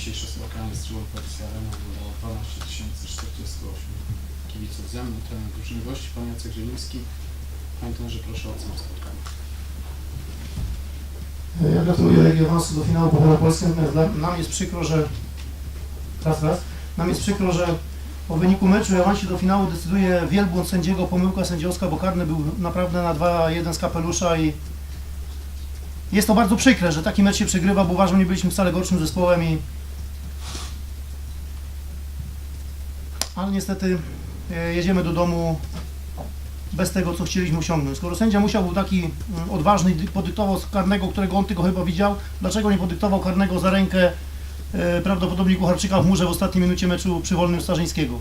Dzisiejsze spotkanie z Policji Arena oglądało 12 048 kibiców ze mną, trener drużyny gości, pan Jacek Zieliński. Panie trenerze, proszę o ocenę spotkania. Ja gratuluję Legii awansu do finału Pucharu Polski, natomiast dla, nam jest przykro, że raz, raz, nam jest przykro, że o wyniku meczu i awansie do finału decyduje wielbłąd sędziego, pomyłka sędziowska, bo karny był naprawdę na 2-1 z kapelusza i jest to bardzo przykre, że taki mecz się przegrywa, bo uważam, nie byliśmy wcale gorszym zespołem i ale niestety e, jedziemy do domu bez tego, co chcieliśmy osiągnąć. Skoro sędzia musiał był taki mm, odważny i dy- podyktował karnego, którego on tylko chyba widział, dlaczego nie podyktował karnego za rękę e, prawdopodobnie Kucharczyka w murze w ostatniej minucie meczu przy Wolnym Starzyńskiego?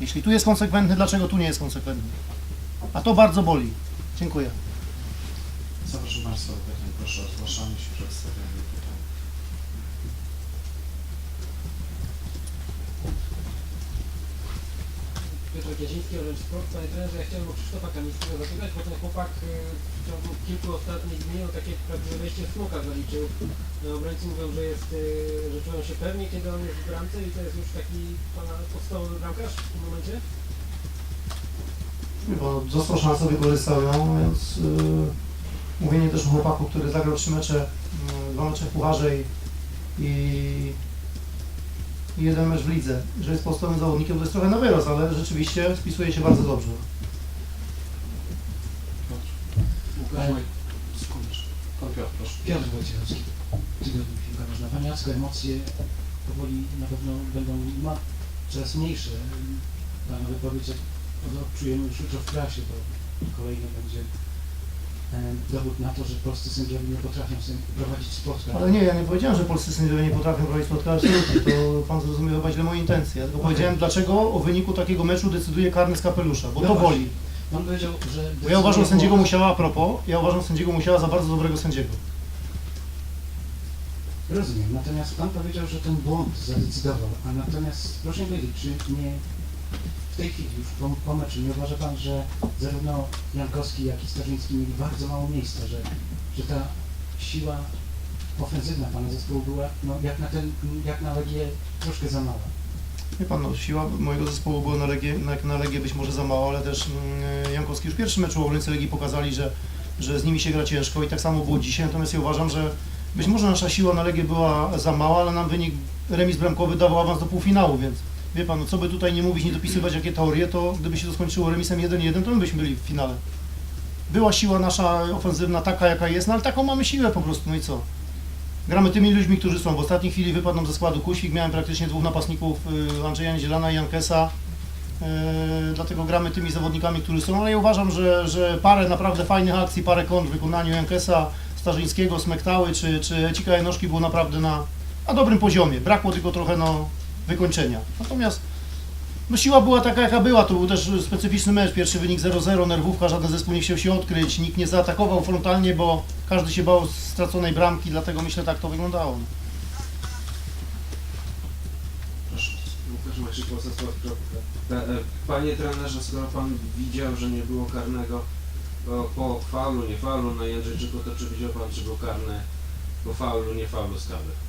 Jeśli tu jest konsekwentny, dlaczego tu nie jest konsekwentny? A to bardzo boli. Dziękuję. Zapraszam Państwa pytań. Proszę o zgłaszanie się, przedstawianie Piotr Jaziński, Orange Sport. Panie trenerze, ja chciałem o Krzysztofa Kamińskiego zapytać, bo ten chłopak y, w ciągu kilku ostatnich dni no, takie prawdziwe wejście smoka zaliczył. No, obrońcy mówią, że jest, y, że czują się pewnie, kiedy on jest w bramce i to jest już taki pana podstawowy bramkarz w tym momencie. Bo został szansę, wykorzystał ją, więc yy, mówienie też o chłopaku, który zagrał trzy mecze, yy, dwa mecze w Pucharze i, i, i jeden mecz w lidze, że jest podstawowym zawodnikiem, to jest trochę na wyrost, ale rzeczywiście spisuje się bardzo dobrze. Pan Piotr, proszę. Piotr Wojciechowski, tygodnik Piłka Nożna. Panie Jacku, emocje powoli na pewno będą ma coraz mniejsze. Pana wypowiedź, jak odczujemy już jutro w klasie, to kolejny będzie dowód na to, że polscy sędziowie nie potrafią prowadzić spotkań. Ale nie, ja nie powiedziałem, że polscy sędziowie nie potrafią prowadzić spotkań, absolutnie, to pan zrozumiał chyba źle moje intencje. Ja tylko Okej. powiedziałem, dlaczego o wyniku takiego meczu decyduje karny z kapelusza, bo No to boli. Pan powiedział, że... Bo ja uważam sędziego Musiała a propos, ja uważam sędziego Musiała za bardzo dobrego sędziego. Rozumiem, natomiast Pan powiedział, że ten błąd zadecydował, a natomiast proszę mi powiedzieć, czy nie w tej chwili już po, meczu nie uważa Pan, że zarówno Jankowski, jak i Starzyński mieli bardzo mało miejsca, że, że ta siła ofensywna Pana zespołu była no, jak, na ten, jak na Legię troszkę za mała. Wie pan, no, siła mojego zespołu była na Legię, na, Legię być może za mało, ale też mm, Jankowski już w pierwszym meczu obrońcy Legii pokazali, że, że z nimi się gra ciężko i tak samo było dzisiaj, natomiast ja uważam, że być może nasza siła na Legię była za mała, ale nam wynik remis bramkowy dawał awans do półfinału, więc wie pan, no, co by tutaj nie mówić, nie dopisywać jakie teorie, to gdyby się to skończyło remisem 1-1, to my byśmy byli w finale. Była siła nasza ofensywna taka, jaka jest, no ale taką mamy siłę po prostu, no i co? Gramy tymi ludźmi, którzy są. W ostatniej chwili wypadł nam ze składu Kuświk, miałem praktycznie dwóch napastników, y, Andrzeja Niedzielana i Jankesa, y, dlatego gramy tymi zawodnikami, którzy są, ale ja uważam, że, że parę naprawdę fajnych akcji, parę kont w wykonaniu Jankesa, Starzyńskiego, Smektały czy, czy Ecika Janoszki było naprawdę na, na dobrym poziomie. Brakło tylko trochę no, wykończenia. Natomiast no, siła była taka, jaka była. To był też specyficzny mecz. Pierwszy wynik 0-0, nerwówka, żaden zespół nie chciał się odkryć, nikt nie zaatakował frontalnie, bo każdy się bał straconej bramki, dlatego myślę, tak to wyglądało. Panie trenerze, skoro pan widział, że nie było karnego po, faulu, nie faulu na Jędrzejczyku, to czy widział pan, czy był karny po faulu, nie faulu z kawy?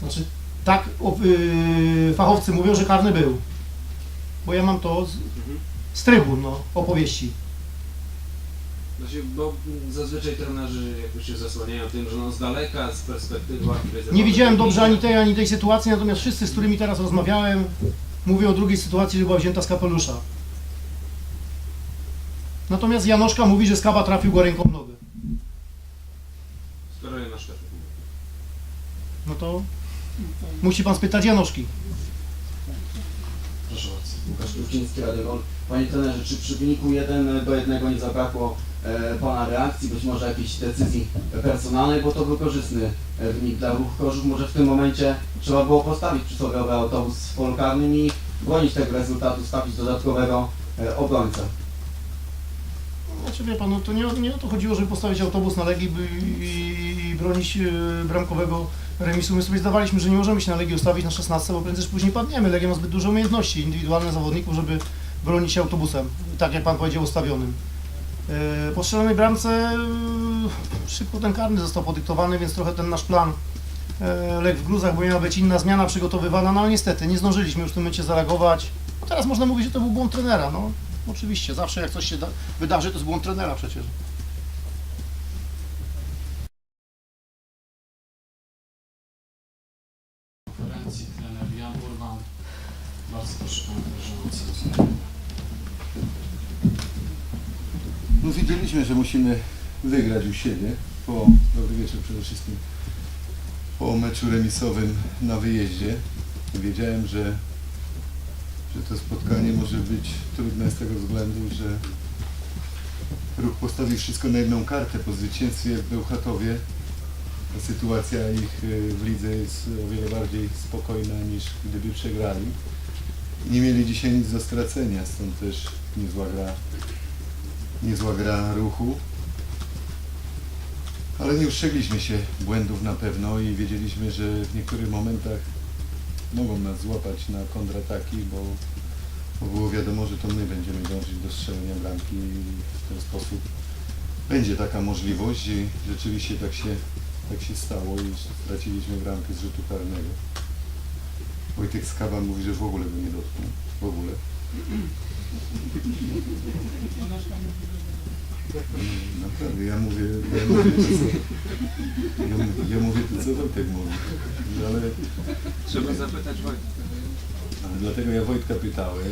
Znaczy, tak yy, fachowcy mówią, że karny był. Bo ja mam to z, Mhm. z trybun, no, opowieści. Znaczy, bo zazwyczaj trenerzy jakoś się zasłaniają tym, że no z daleka, z perspektywy Nie widziałem dobrze ani tej, ani tej sytuacji, natomiast wszyscy, z którymi teraz rozmawiałem, mówią o drugiej sytuacji, że była wzięta z kapelusza. Natomiast Janoszka mówi, że Skaba trafił go ręką w nogę. Skoro je na szkafie. No to musi pan spytać Janoszki. Proszę bardzo. Łukasz Kruczyński, Radio Gol. Panie trenerze, czy przy wyniku 1 do 1 nie zabrakło e, Pana reakcji, być może jakiejś decyzji personalnej, bo to był korzystny e, wynik dla ruchu Korzów. Może w tym momencie trzeba było postawić przysłowiowy autobus w polu karnym i bronić tego rezultatu, stawić dodatkowego e, obrońcę. Znaczy wie pan, no to nie, nie o to chodziło, żeby postawić autobus na Legii by, i, i bronić e, bramkowego remisu. My sobie zdawaliśmy, że nie możemy się na Legii ustawić na 16, bo prędzej później padniemy. Legia ma zbyt dużo umiejętności indywidualnych zawodników, żeby bronić się autobusem, tak jak pan powiedział, ustawionym. E, Po strzelonej bramce e, szybko ten karny został podyktowany, więc trochę ten nasz plan e, legł w gruzach, bo miała być inna zmiana przygotowywana, no ale niestety nie zdążyliśmy już w tym momencie zareagować. Teraz można mówić, że to był błąd trenera, no oczywiście, zawsze jak coś się da, wydarzy, to jest błąd trenera przecież. Że musimy wygrać u siebie po, dobry wieczór przede wszystkim, po meczu remisowym na wyjeździe. Wiedziałem, że, że to spotkanie może być trudne z tego względu, że ruch postawi wszystko na jedną kartę po zwycięstwie w Bełchatowie. Sytuacja ich y, w lidze jest o wiele bardziej spokojna niż gdyby przegrali. Nie mieli dzisiaj nic do stracenia, stąd też niezła gra niezła gra ruchu. Ale nie ustrzegliśmy się błędów na pewno i wiedzieliśmy, że w niektórych momentach mogą nas złapać na kontrataki, bo, bo było wiadomo, że to my będziemy dążyć do strzelenia bramki i w ten sposób będzie taka możliwość i rzeczywiście tak się, tak się stało i straciliśmy bramkę z rzutu karnego. Wojtek Skaba mówi, że w ogóle go nie dotknął. W ogóle. Naprawdę, ja mówię, ja mówię to, co, ja, mówię- ja mówię to, co Wojtek mówi. Ale, Trzeba zapytać Wojtka. ale dlatego ja Wojtka pytałem.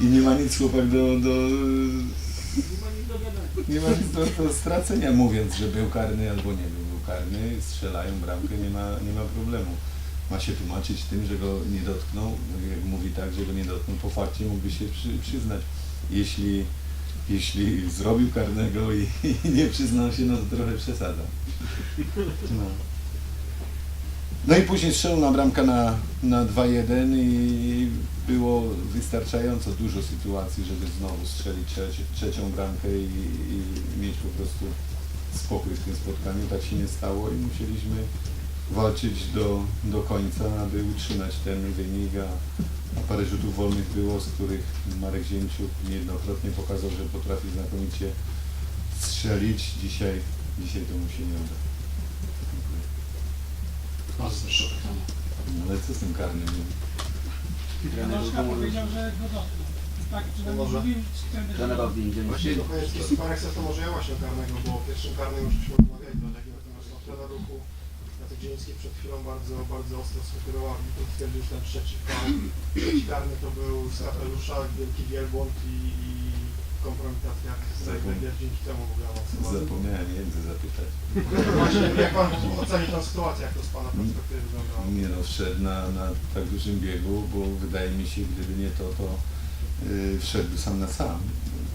I nie ma nic chłopak do, do nie ma nic do, do stracenia mówiąc, że był karny albo nie był, był karny, strzelają bramkę, nie ma, nie ma problemu. Ma się tłumaczyć tym, że go nie dotknął, jak mówi tak, że go nie dotknął, po fakcie mógłby się przy, przyznać. Jeśli, jeśli zrobił karnego i, i nie przyznał się, no to trochę przesadza. No. No i później strzelona bramka na, na 2-1 i było wystarczająco dużo sytuacji, żeby znowu strzelić trzeci, trzecią bramkę i, i mieć po prostu spokój w tym spotkaniu. Tak się nie stało i musieliśmy walczyć do, do końca, aby utrzymać ten wynik, a, a parę rzutów wolnych było, z których Marek Zięciuk niejednokrotnie pokazał, że potrafi znakomicie strzelić. Dzisiaj, dzisiaj to mu się nie uda. Dziękuję. Bardzo proszę. No ale co z tym karnym? Troszkę powiedział, że go dotknął. Tak, przynajmniej Może? Trener Bałtyń, Właśnie Jeśli Pan chce, to może ja właśnie karnego, bo pierwszym karnym już żeśmy rozmawiali natomiast no, trener ruchu Zieliński przed chwilą bardzo, bardzo ostro sugerował i że ten trzeci faul, trzeci karny to był Rusza, wielki wielbłąd i, i kompromitacja Legia dzięki temu w ogóle awansowała. Zapomniałem jędzy zapytać. Właśnie, jak Pan oceni tę sytuację, jak to z Pana perspektywy wyglądało? Nie no, wszedł na, na tak dużym biegu, bo wydaje mi się, gdyby nie to, to yy, wszedł sam na sam.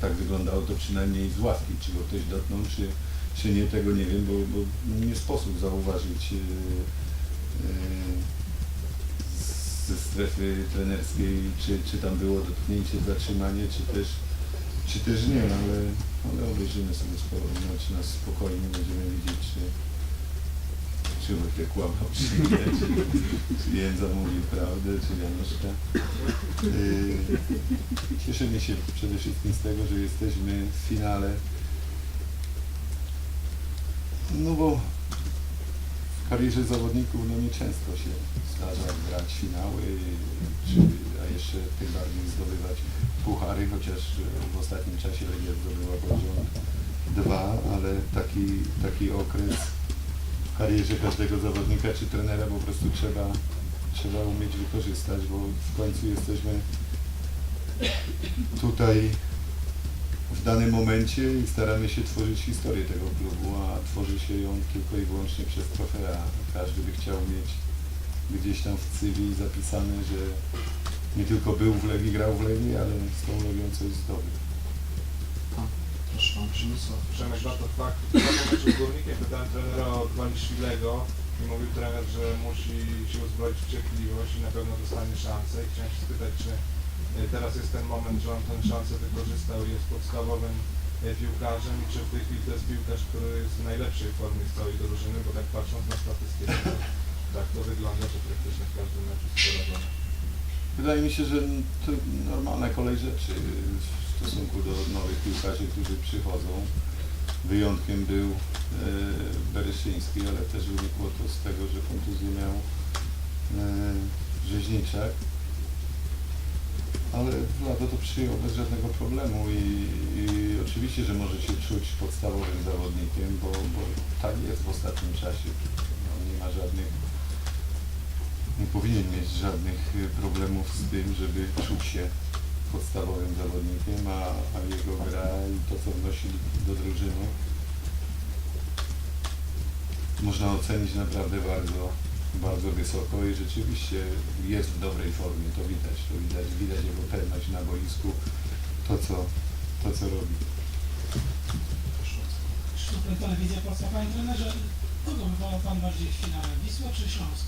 Tak wyglądało to przynajmniej z ławki, czy go ktoś dotknął, czy, czy nie, tego nie wiem, bo, bo nie sposób zauważyć yy, yy, ze strefy trenerskiej, czy, czy tam było dotknięcie, zatrzymanie, czy też, czy też nie, ale, ale obejrzymy sobie sporo, znaczy nas spokojnie, będziemy widzieć, czy, czy Wojtek kłamał, czy nie, czy, czy Jędza mówił prawdę, czy Januszka. Yy, cieszymy się przede wszystkim z tego, że jesteśmy w finale. No bo w karierze zawodników no nieczęsto się zdarza grać finały, czy, a jeszcze tym bardziej zdobywać puchary, chociaż w ostatnim czasie Legia zdobyła poziom dwa, ale taki, taki okres w karierze każdego zawodnika czy trenera po prostu trzeba, trzeba umieć wykorzystać, bo w końcu jesteśmy tutaj w danym momencie i staramy się tworzyć historię tego klubu, a tworzy się ją tylko i wyłącznie przez trofea. Każdy by chciał mieć gdzieś tam w CV zapisane, że nie tylko był w Legii, grał w Legii, ale z tą Legią coś zdobył. Proszę Pan Przemysław. Przemek meczu z Górnikiem pytałem trenera o Gwaliszwilego i mówił trener, że musi się uzbroić w cierpliwość i na pewno dostanie szansę. I chciałem się spytać, czy teraz jest ten moment, że on tę szansę wykorzystał i jest podstawowym e, piłkarzem i czy w tej chwili to jest piłkarz, który jest w najlepszej formie z całej drużyny, bo tak patrząc na statystyki, to tak to wygląda, że praktycznie w każdym meczu skoro Wydaje mi się, że to normalna kolej rzeczy w stosunku do nowych piłkarzy, którzy przychodzą. Wyjątkiem był e, Bereszyński, ale też wynikło to z tego, że kontuzję miał e, Rzeźniczak. Ale Vlado to przyjął bez żadnego problemu i, i oczywiście, że może się czuć podstawowym zawodnikiem, bo, bo tak jest w ostatnim czasie. On nie ma żadnych nie powinien mieć żadnych y, problemów z tym, żeby czuć się podstawowym zawodnikiem, a, a jego gra i to, co wnosi do drużyny, można ocenić naprawdę bardzo, bardzo wysoko i rzeczywiście jest w dobrej formie, to widać, to widać, widać jego pewność na boisku, to co, to, co robi. Krzysztof Telewizja Polska. Panie trenerze, kogo wywołał Pan bardziej w finale? Wisła czy Śląsk?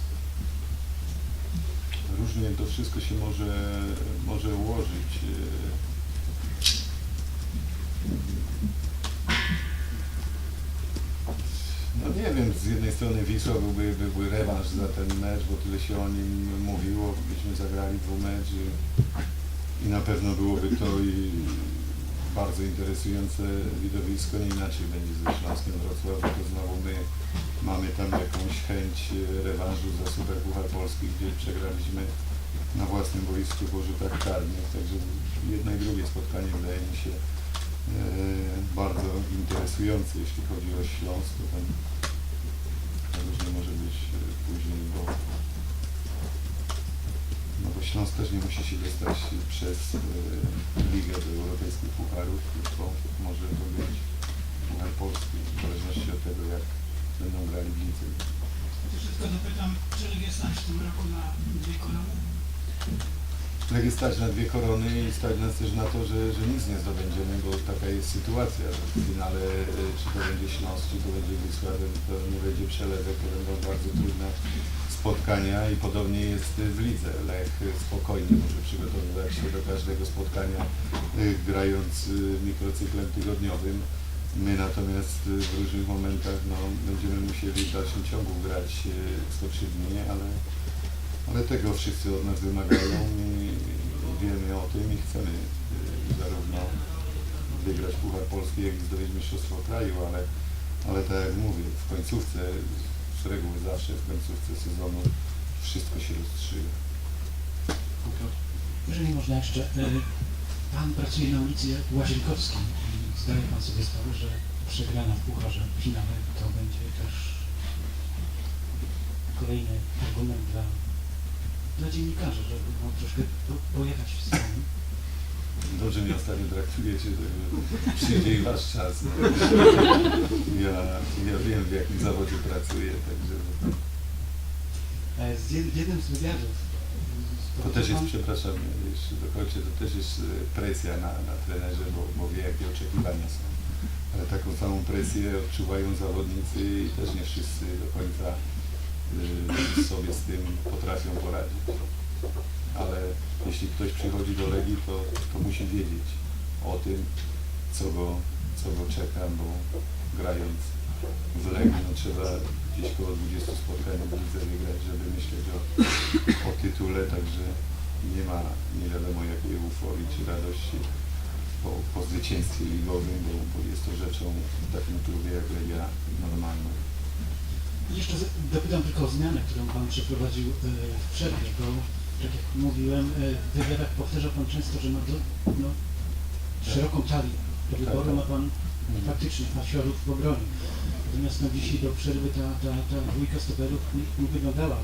Różnie to wszystko się może, może ułożyć. Nie wiem, z jednej strony Wisła byłby, byłby rewanż za ten mecz, bo tyle się o nim mówiło, byśmy zagrali dwumecz i, i na pewno byłoby to i bardzo interesujące widowisko, nie inaczej będzie ze Śląskiem Wrocław, bo to znowu my mamy tam jakąś chęć rewanżu za Superpuchar Polski, gdzie przegraliśmy na własnym boisku rzutach karnych, także jedno i drugie spotkanie wydaje mi się e, bardzo interesujące, jeśli chodzi o Śląsk, to tam różnie może być e, później, bo no bo Śląsk też nie musi się dostać przez e, ligę do europejskich pucharów, tylko może to być puchar polski, w zależności od tego, jak będą grali lidze. Jeszcze tylko dopytam, czy Legia stać w tym roku na dwie korony? Jest stać na dwie korony i stać nas też na to, że, że nic nie zdobędziemy, bo taka jest sytuacja, że w finale e, czy to będzie Śląsk, czy to będzie Wisła, to nie będzie przelewek, to będą bardzo trudne spotkania i podobnie jest w lidze. Lech spokojnie może przygotowywać się do każdego spotkania e, grając e, mikrocyklem tygodniowym. My natomiast w różnych momentach no, będziemy musieli w dalszym ciągu grać e, skoczywnie, ale ale tego wszyscy od nas wymagają i wiemy o tym i chcemy y, zarówno wygrać Puchar Polski, jak i zdobyć Mistrzostwo Kraju, ale, ale tak jak mówię, w końcówce, z reguły zawsze w końcówce sezonu wszystko się rozstrzyga. Jeżeli można jeszcze, e, Pan pracuje na ulicy Łazienkowskiej zdaje Pan sobie sprawę, że przegrana w Pucharze finale to będzie też kolejny argument dla, dla dziennikarzy, żeby no, troszkę po- pojechać w stronę. Dobrze mnie ostatnio traktujecie, że przyjdzie i wasz czas. Ja, ja wiem w jakim zawodzie pracuję, także E, Z jed, jednym z wywiadów To też jest, przepraszam, jeszcze dokończę, to też jest e, presja na, na trenerze, bo, bo wie jakie oczekiwania są. Ale taką samą presję odczuwają zawodnicy i też nie wszyscy do końca sobie z tym potrafią poradzić. Ale jeśli ktoś przychodzi do Legii, to, to musi wiedzieć o tym, co go, co go czeka, bo grając w Legii no, trzeba gdzieś koło 20 spotkań w lidze wygrać, żeby myśleć o, o tytule, także nie ma nie wiadomo jakiej euforii czy radości po, po zwycięstwie ligowym, bo, bo jest to rzeczą w takim klubie jak Legia normalną. Jeszcze dopytam tylko o zmianę, którą Pan przeprowadził e, w przerwie, bo tak jak mówiłem, e, w wywiadach powtarza Pan często, że ma do, no, szeroką talię. Do Tak, wyboru tak. ma Pan faktycznie afiorów w obronie. Natomiast no, dzisiaj do przerwy ta, ta, ta dwójka stoperów nie, nie wyglądała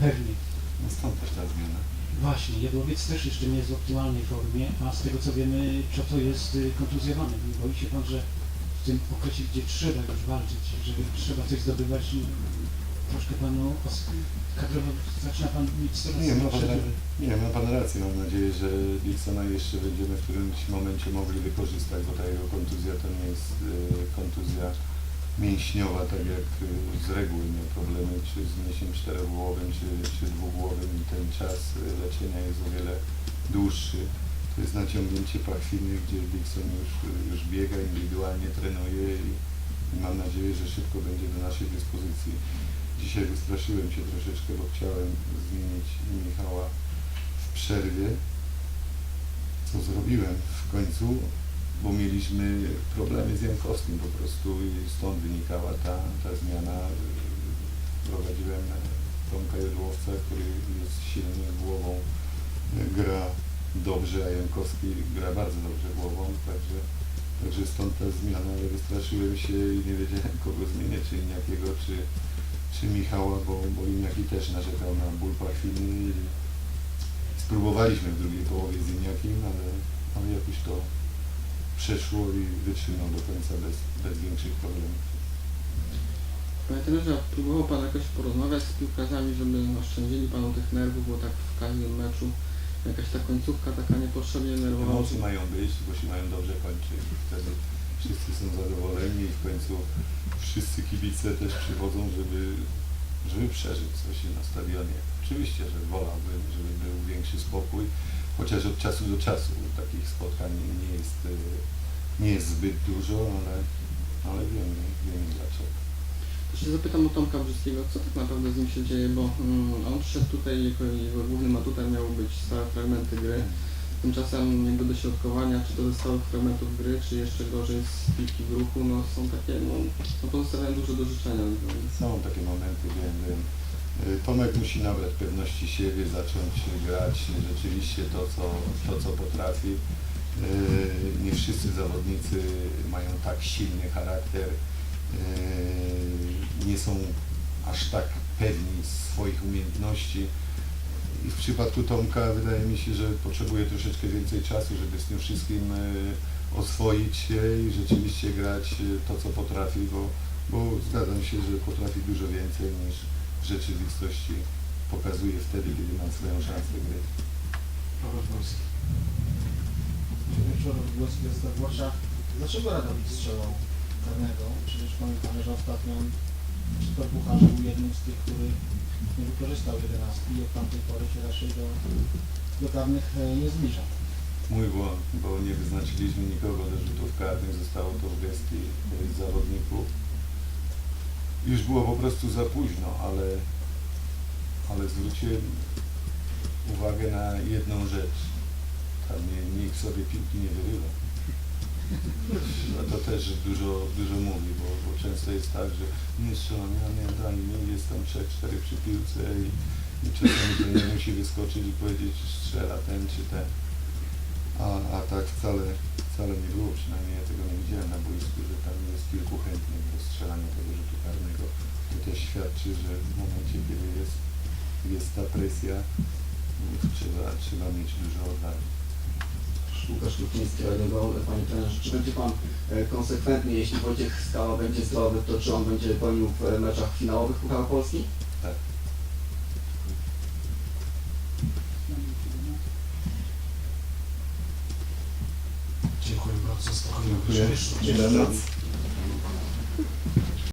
pewnie. No stąd też ta zmiana. Właśnie, Jadłowiec też jeszcze nie jest w optymalnej formie, a z tego co wiemy, Czoto jest y, kontuzjowany. Boi się Pan, że tym okresie, gdzie trzeba już walczyć, żeby trzeba coś zdobywać, no, troszkę Panu kadrowo zaczyna Pan mieć coraz Nie, ma pan, nie, ma pan rację. Mam nadzieję, że Dixona jeszcze będziemy w którymś momencie mogli wykorzystać, bo ta jego kontuzja to nie jest e, kontuzja mięśniowa, tak jak e, z reguły miał problemy, czy z mięśniem czterogłowym, czy, czy dwugłowym i ten czas e, leczenia jest o wiele dłuższy. To jest naciągnięcie pachwiny, gdzie Dixon już, już biega, indywidualnie trenuje i, mam nadzieję, że szybko będzie do naszej dyspozycji. Dzisiaj wystraszyłem się troszeczkę, bo chciałem zmienić Michała przerwie, co zrobiłem w końcu, bo mieliśmy problemy z Jankowskim po prostu i stąd wynikała ta, ta zmiana. Prowadziłem Tomka Jedłowca, który jest silny głową, gra dobrze, a Jankowski gra bardzo dobrze głową, także, także stąd ta zmiana, ale wystraszyłem się i nie wiedziałem kogo zmienię, czy Iniakiego, czy, czy Michała, bo, bo Iniaki też narzekał na ból pachwilny i spróbowaliśmy w drugiej połowie z Iniakim, ale, ale jakoś to przeszło i wytrzymał do końca bez, bez większych problemów. Panie trenerze, próbował Pan jakoś porozmawiać z piłkarzami, żeby oszczędzili Panu tych nerwów, bo tak w każdym meczu jakaś ta końcówka taka niepotrzebnie nerwowa. Emocje mają być, bo się mają dobrze kończyć. Wtedy wszyscy są zadowoleni i w końcu wszyscy kibice też przychodzą, żeby, żeby przeżyć coś na stadionie. Oczywiście, że wolałbym, żeby był większy spokój, chociaż od czasu do czasu takich spotkań nie jest, e, nie jest zbyt dużo, ale, ale wiemy, wiemy dlaczego. Zapytam o Tomka Brzyskiego, co tak naprawdę z nim się dzieje, bo mm, on przyszedł tutaj, jako jego głównym atutem miały być stałe fragmenty gry. Tymczasem jego dośrodkowania, czy to ze stałych fragmentów gry, czy jeszcze gorzej z piłki w ruchu, no są takie, no, no pozostawiają dużo do życzenia. Są takie momenty, wiem, wiem. Y, Tomek musi nabrać pewności siebie, zacząć grać rzeczywiście to, co, to, co potrafi. Y, Nie wszyscy zawodnicy mają tak silny charakter, y, nie są aż tak pewni swoich umiejętności. I w przypadku Tomka wydaje mi się, że potrzebuje troszeczkę więcej czasu, żeby z tym wszystkim y, oswoić się i rzeczywiście grać y, to, co potrafi, bo, bo zgadzam się, że potrafi dużo więcej niż w rzeczywistości pokazuje wtedy, kiedy ma swoją szansę gry. Paweł Polski. Dzień wieczór, głos prezydenta Włosza. Dlaczego Radowicz strzelał karnego? Przecież pamiętam, że ostatnio Super Pucharze był jednym z tych, który nie wykorzystał jedenastki i od tamtej pory się raczej do, do karnych e, nie zbliża. Mój błąd, bo nie wyznaczyliśmy nikogo do rzutów karnych, zostało to w gestii y, zawodników. Już było po prostu za późno, ale, ale zwróciłem uwagę na jedną rzecz. Tam nie, nikt sobie piłki nie wyrywa. A to też dużo, dużo mówi, bo, bo często jest tak, że nie strzelam, ja nie dam, nie jest tam 3-4 przy piłce i, i czasami to nie musi wyskoczyć i powiedzieć, strzela ten czy ten. A, a tak wcale, wcale nie było, przynajmniej ja tego nie widziałem na boisku, że tam jest kilku chętnych do strzelania tego rzutu karnego. To też świadczy, że w momencie, kiedy jest, jest ta presja, trzeba, trzeba mieć dużo odwagi. Łukasz Radio Gol. Panie trenerze, czy będzie Pan e, konsekwentny, jeśli Wojciech Skała będzie zdrowy, to czy on będzie pełnił w e, meczach finałowych Pucharu Polski? Tak. Dziękuję bardzo. Spokojnie. Dziękuję. Dobranoc.